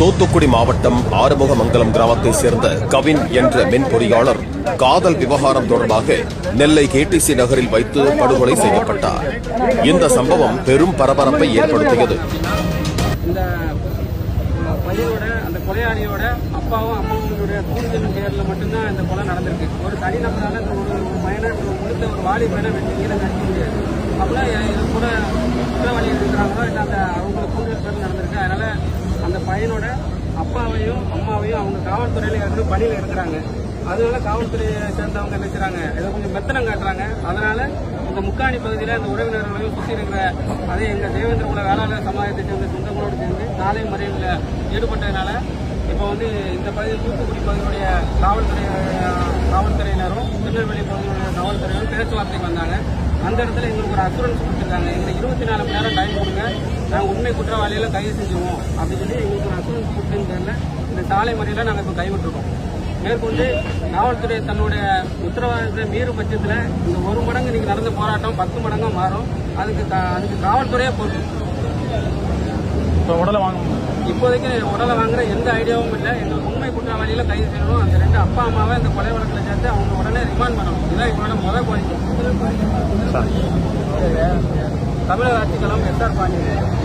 தூத்துக்குடி மாவட்டம் ஆறுமுகமங்கலம் கிராமத்தைச் சேர்ந்த கவின் என்ற மின் பொறியாளர் காதல் விவகாரம் தொடர்பாக நெல்லை கேடிசி நகரில் வைத்து படுகொலை செய்யப்பட்டார். இந்த சம்பவம் பெரும் பரபரப்பை ஏற்படுத்தியது. இந்த பையனோட அந்த கொலையாளியோட அப்பாவும் அம்மாவுடைய தூண்டுதலின் பேரில் மட்டும்தான் இந்த கொலை நடந்திருக்கு. ஒரு தனிநபரால இந்த ஒரு ஒரு பையனை ஒரு முடித்த ஒரு வாலி பையனை வெட்டி கீழே நடிக்க முடியாது அப்படின்னா இது கூட குற்றவாளி இருக்கிறாங்களோ இல்லை அந்த அவங்களுக்கு தூண்டுதல் பேரில் நடந்திருக்கு அதனால அந்த பையனோட அப்பாவையும் அம்மாவையும் அவங்க காவல்துறையில இருந்து பணியில் இருக்கிறாங்க. அதனால காவல்துறையை சேர்ந்தவங்க நினைக்கிறாங்க இதை கொஞ்சம் மெத்தனம் காட்டுறாங்க. அதனால இந்த முக்காணி பகுதியில் இந்த உறவினர்களையும் சுற்றி இருக்கிற அதே எங்கள் தேவேந்திர குல வேளாளர் சமுதாயத்தை சேர்ந்த சொந்தங்களோடு சேர்ந்து நாளை மறைவில் ஈடுபட்டதுனால இப்போ வந்து இந்த பகுதியில் தூத்துக்குடி பகுதியுடைய காவல்துறை காவல்துறையினரும் திருநெல்வேலி பகுதியுடைய காவல்துறையினரும் பேச்சுவார்த்தைக்கு வந்தாங்க. அந்த இடத்துல எங்களுக்கு ஒரு அசூரன்ஸ் கொடுத்துருக்காங்க. எங்களுக்கு இருபத்தி நாலு மணி நேரம் டைம் கொடுங்க. நாங்கள் உண்மை குற்றவாளிகளை கைது செஞ்சுருவோம். அப்படின்னு சொல்லி எங்களுக்கு ஒரு அசூரன்ஸ் கொடுத்துருந்ததில் இந்த சாலை மறியலை நாங்கள் இப்போ கைவிட்டுருக்கோம். மேற்கொண்டு காவல்துறை தன்னுடைய உத்தரவாதத்தை மீறும் பட்சத்தில் இந்த ஒரு மடங்கு இன்னைக்கு நடந்த போராட்டம் பத்து மடங்கா மாறும். அதுக்கு அதுக்கு காவல்துறையே பொறுப்பு. இப்போ உடலை வாங்க இப்போதைக்கு உடலை வாங்குற எந்த ஐடியாவும் இல்லை. எங்களுக்கு உண்மை குற்றவாளிகளை கைது செய்யணும். அந்த ரெண்டு அப்பா அம்மாவை அந்த கொலை வழக்கில் சேர்த்து அவங்க உடனே ரிமாண்ட் பண்ணணும் இதான் எங்களோட முதல் கோரிக்கை தமிழக எஸ்ஆர் பாண்டியன்